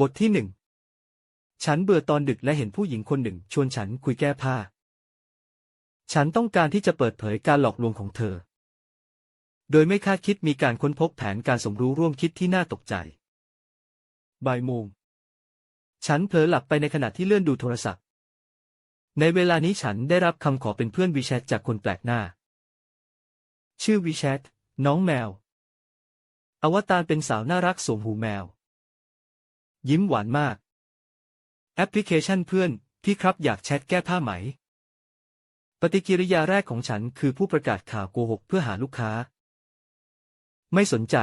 บทที่หนึ่ง ฉันเบื่อตอนดึกและเห็นผู้หญิงคนหนึ่ง ชวนฉันคุยแก้ผ้า ฉันต้องการที่จะเปิดเผยการหลอกลวงของเธอ โดยไม่คาดคิดมีการค้นพบแผนการสมรู้ร่วมคิดที่น่าตกใจ บ่ายโมง ฉันเผลอหลับไปในขณะที่เลื่อนดูโทรศัพท์ ในเวลานี้ฉันได้รับคำขอเป็นเพื่อนวีแชทจากคนแปลกหน้า ชื่อวีแชทน้องแมว อวตารเป็นสาวน่ารักสวมหูแมว ยิ้มหวานมาก แอปพลิเคชันเพื่อน พี่ครับอยากแชทแก้ผ้าไหม ปฏิกิริยาแรกของฉันคือผู้ประกาศข่าวโกหกเพื่อหาลูกค้า ไม่สนใจ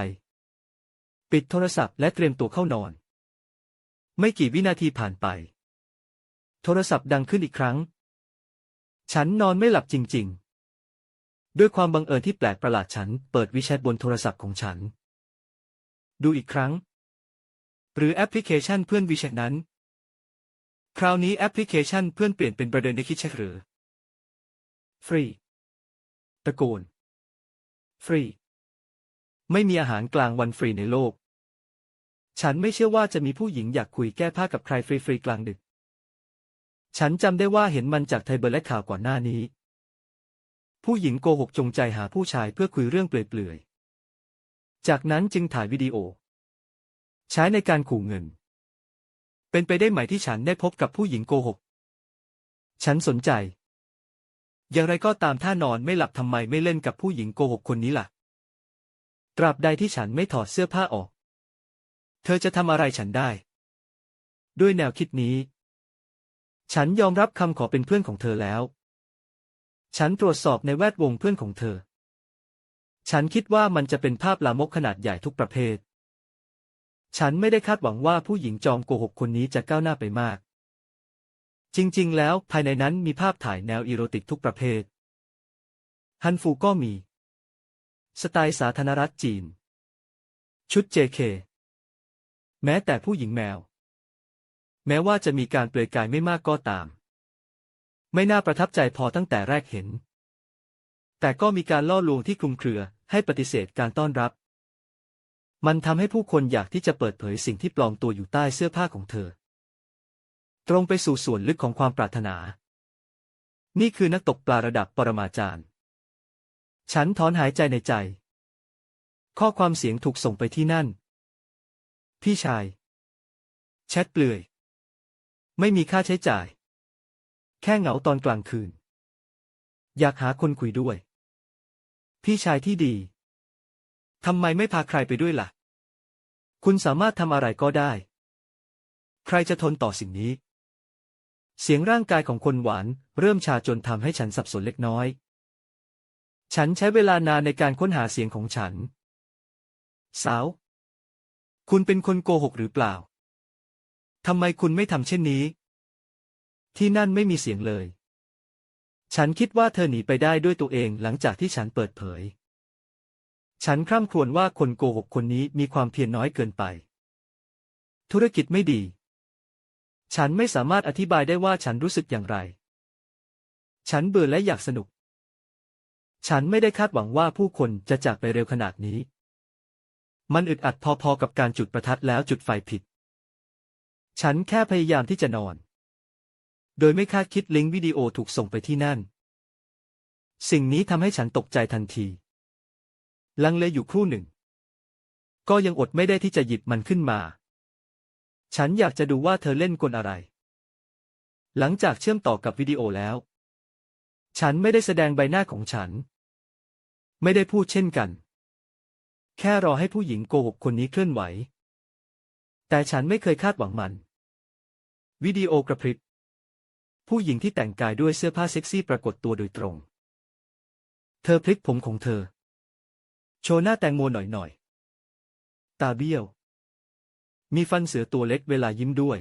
ปิดโทรศัพท์และเตรียมตัวเข้านอน ไม่กี่วินาทีผ่านไป โทรศัพท์ดังขึ้นอีกครั้ง ฉันนอนไม่หลับจริง ๆ ด้วยความบังเอิญที่แปลกประหลาดฉันเปิดวิแชทบนโทรศัพท์ของฉัน ดูอีกครั้ง หรือแอปพลิเคชันเพื่อนวิแชทนั้น คราวนี้แอปพลิเคชันเพื่อนเปลี่ยนเป็นประเด็นในคิดเช็คหรือ ฟรี ตะโกน ฟรี ไม่มีอาหารกลางวันฟรีในโลก ฉันไม่เชื่อว่าจะมีผู้หญิงอยากคุยแก้ผ้ากับใครฟรีๆกลางดึก ฉันจำได้ว่าเห็นมันจากไทยเบอร์และข่าวก่อนหน้านี้ ผู้หญิงโกหกจงใจหาผู้ชายเพื่อคุยเรื่องเปลือยๆ จากนั้นจึงถ่ายวิดีโอ ใช้ในการขู่เงิน เป็นไปได้ไหมที่ฉันได้พบกับผู้หญิงโกหก ฉันสนใจ อย่างไรก็ตามถ้านอนไม่หลับทำไมไม่เล่นกับผู้หญิงโกหกคนนี้ล่ะ ตราบใดที่ฉันไม่ถอดเสื้อผ้าออก เธอจะทำอะไรฉันได้ ด้วยแนวคิดนี้ ฉันยอมรับคำขอเป็นเพื่อนของเธอแล้ว ฉันตรวจสอบในแวดวงเพื่อนของเธอ ฉันคิดว่ามันจะเป็นภาพลามกขนาดใหญ่ทุกประเภท ฉันไม่ได้คาดหวังว่าผู้หญิงจอมโกหกคนนี้จะก้าวหน้าไปมาก จริงๆ แล้วภายในนั้นมีภาพถ่ายแนวอีโรติกทุกประเภท ฮันฟูก็มี สไตล์สาธารณรัฐจีน ชุด JK แม้แต่ผู้หญิงแมว แม้ว่าจะมีการเปลือยกายไม่มากก็ตาม ไม่น่าประทับใจพอตั้งแต่แรกเห็น แต่ก็มีการล่อลวงที่คลุมเครือให้ปฏิเสธการต้อนรับ มันทำให้ผู้คนอยากที่จะเปิดเผยสิ่งที่ปลอมตัวอยู่ใต้เสื้อผ้าของเธอ ตรงไปสู่ส่วนลึกของความปรารถนา นี่คือนักตกปลาระดับปรมาจารย์ ฉันถอนหายใจในใจ ข้อความเสียงถูกส่งไปที่นั่น พี่ชาย แชทเปลือย ไม่มีค่าใช้จ่าย แค่เหงาตอนกลางคืน อยากหาคนคุยด้วย พี่ชายที่ดี ทำไมไม่พาใครไปด้วยล่ะ คุณสามารถทำอะไรก็ได้ ใครจะทนต่อสิ่งนี้ เสียงร่างกายของคนหวาน เริ่มชาจนทำให้ฉันสับสนเล็กน้อย ฉันใช้เวลานานในการค้นหาเสียงของฉัน สาว คุณเป็นคนโกหกหรือเปล่าทำไมคุณไม่ทำเช่นนี้ ที่นั่นไม่มีเสียงเลย ฉันคิดว่าเธอหนีไปได้ด้วยตัวเองหลังจากที่ฉันเปิดเผย ฉันคร่ำครวญว่าคนโกหกคนนี้มีความเพียรน้อยเกินไป ธุรกิจไม่ดี ฉันไม่สามารถอธิบายได้ว่าฉันรู้สึกอย่างไร ฉันเบื่อและอยากสนุก ฉันไม่ได้คาดหวังว่าผู้คนจะจากไปเร็วขนาดนี้ มันอึดอัดพอๆกับการจุดประทัดแล้วจุดไฟผิด ฉันแค่พยายามที่จะนอน โดยไม่คาดคิดลิงก์วิดีโอถูกส่งไปที่นั่น สิ่งนี้ทำให้ฉันตกใจทันที ลังเลอยู่ครู่หนึ่ง ก็ยังอดไม่ได้ที่จะหยิบมันขึ้นมา ฉันอยากจะดูว่าเธอเล่นกลอะไร หลังจากเชื่อมต่อกับวิดีโอแล้ว ฉันไม่ได้แสดงใบหน้าของฉัน ไม่ได้พูดเช่นกัน แค่รอให้ผู้หญิงโกหกคนนี้เคลื่อนไหว แต่ฉันไม่เคยคาดหวังมัน วิดีโอกระพริบ ผู้หญิงที่แต่งกายด้วยเสื้อผ้าเซ็กซี่ปรากฏตัวโดยตรง เธอพลิกผมของเธอ โชว์หน้าแตงโมหน่อยๆตาเบี้ยว มีฟันเสือตัวเล็กเวลายิ้มด้วย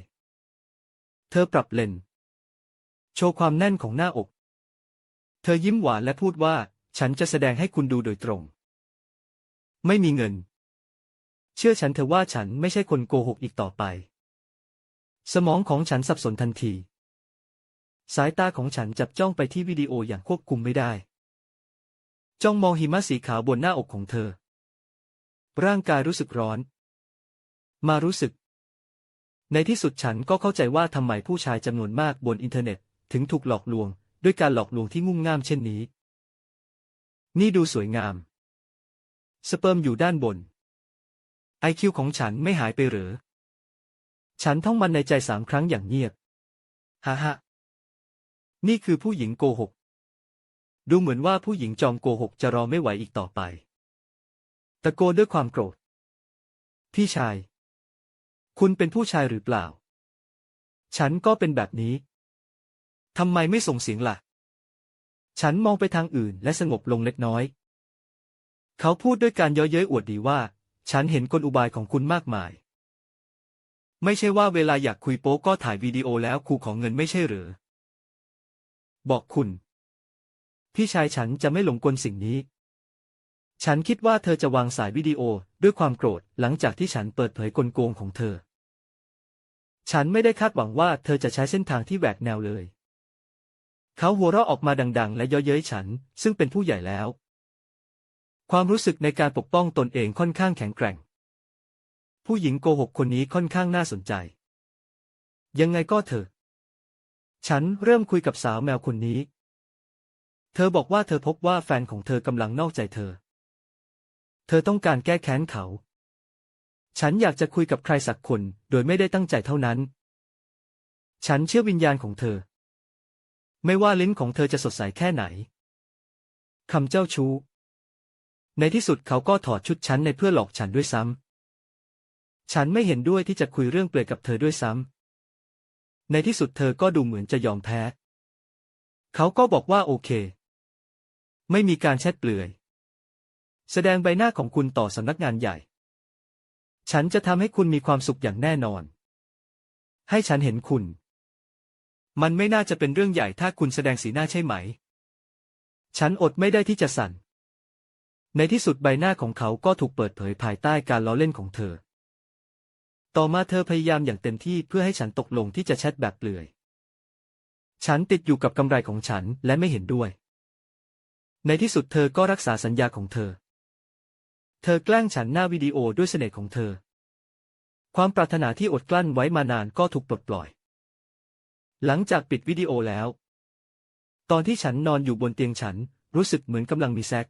เธอปรับเลนโชว์ความแน่นของหน้าอก เธอยิ้มหวานและพูดว่า ฉันจะแสดงให้คุณดูโดยตรง ไม่มีเงิน เชื่อฉันเถอว่าฉันไม่ใช่คนโกหกอีกต่อไป สมองของฉันสับสนทันที สายตาของฉันจับจ้องไปที่วิดีโออย่างควบคุมไม่ได้ จ้องมองหิมะสีขาวบนหน้าอกของเธอ ร่างกายรู้สึกร้อน มารู้สึก ในที่สุดฉันก็เข้าใจว่าทำไมผู้ชายจำนวนมากบนอินเทอร์เน็ต ถึงถูกหลอกลวง ด้วยการหลอกลวงที่งุ่มง่ามเช่นนี้ นี่ดูสวยงาม สเปิร์มอยู่ด้านบน ไอคิวของฉันไม่หายไปหรือ ฉันท่องมันในใจสามครั้งอย่างเงียบ ฮ่าฮ่านี่คือผู้หญิงโกหก ดูเหมือนว่าผู้หญิงจอมโกหกจะรอไม่ไหวอีกต่อไป ตะโกนด้วยความโกรธ พี่ชาย คุณเป็นผู้ชายหรือเปล่า ฉันก็เป็นแบบนี้ ทำไมไม่ส่งเสียงล่ะ ฉันมองไปทางอื่นและสงบลงเล็กน้อย เขาพูดด้วยการเย้ยเย้ยอวดดีว่า ฉันเห็นกลอุบายของคุณมากมาย ไม่ใช่ว่าเวลาอยากคุยโป๊ก็ถ่ายวิดีโอแล้วครูของเงินไม่ใช่หรือ บอกคุณ พี่ชายฉันจะไม่หลงกลสิ่งนี้ ฉันคิดว่าเธอจะวางสายวิดีโอด้วยความโกรธหลังจากที่ฉันเปิดเผยกลโกงของเธอ ฉันไม่ได้คาดหวังว่าเธอจะใช้เส้นทางที่แหวกแนวเลย เขาหัวเราะออกมาดัง ๆ และเย้ยเย้ยฉัน ซึ่งเป็นผู้ใหญ่แล้ว ความรู้สึกในการปกป้องตนเองค่อนข้างแข็งแกร่ง ผู้หญิงโกหกคนนี้ค่อนข้างน่าสนใจ ยังไงก็เถอะ ฉันเริ่มคุยกับสาวแมวคนนี้ เธอบอกว่าเธอพบว่าแฟนของเธอกำลังนอกใจเธอ เธอต้องการแก้แค้นเขา ฉันอยากจะคุยกับใครสักคน โดยไม่ได้ตั้งใจเท่านั้น ฉันเชื่อวิญญาณของเธอ ไม่ว่าลิ้นของเธอจะสดใสแค่ไหนคำเจ้าชู้ ในที่สุดเขาก็ถอดชุดฉันในเพื่อหลอกฉันด้วยซ้ำ ฉันไม่เห็นด้วยที่จะคุยเรื่องเปลือยกับเธอด้วยซ้ำ ในที่สุดเธอก็ดูเหมือนจะยอมแพ้ เขาก็บอกว่าโอเค ไม่มีการแชทเปลือย แสดงใบหน้าของคุณต่อสำนักงานใหญ่ ฉันจะทำให้คุณมีความสุขอย่างแน่นอน ให้ฉันเห็นคุณ มันไม่น่าจะเป็นเรื่องใหญ่ถ้าคุณแสดงสีหน้าใช่ไหม ฉันอดไม่ได้ที่จะสั่น ในที่สุดใบหน้าของเขาก็ถูกเปิดเผยภายใต้การล้อเล่นของเธอ ต่อมาเธอพยายามอย่างเต็มที่เพื่อให้ฉันตกลงที่จะแชทแบบเปลือย ฉันติดอยู่กับกำไรของฉันและไม่เห็นด้วย ในที่สุดเธอก็รักษาสัญญาของเธอ เธอแกล้งฉันหน้าวิดีโอด้วยเสน่ห์ของเธอ ความปรารถนาที่อดกลั้นไว้มานานก็ถูกปลดปล่อย หลังจากปิดวิดีโอแล้ว ตอนที่ฉันนอนอยู่บนเตียงฉันรู้สึกเหมือนกำลังมีแซ็ก